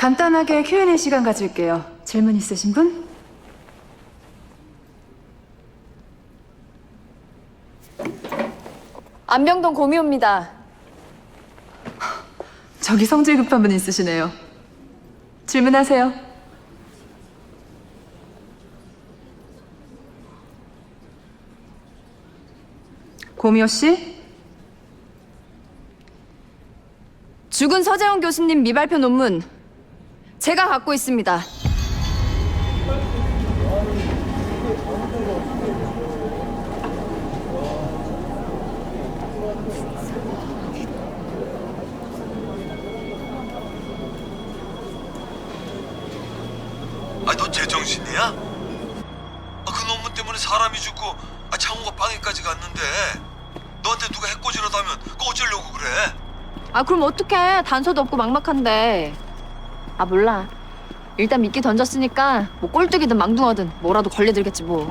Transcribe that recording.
간단하게 Q&A 시간 가질게요. 질문 있으신 분? 안병동 고미호입니다. 저기 성질 급한 분 있으시네요. 질문하세요. 고미호 씨? 죽은 서재원 교수님 미발표 논문 제가 갖고 있습니다. 아니 너 제정신이야? 아, 그 논문 때문에 사람이 죽고 아, 창호가 방해까지 갔는데 너한테 누가 해코지라도 하면 그거 어쩌려고 그래? 아 그럼 어떡해 단서도 없고 막막한데. 아 몰라. 일단 미끼 던졌으니까 뭐 꼴뚜기든 망둥어든 뭐라도 걸려들겠지 뭐.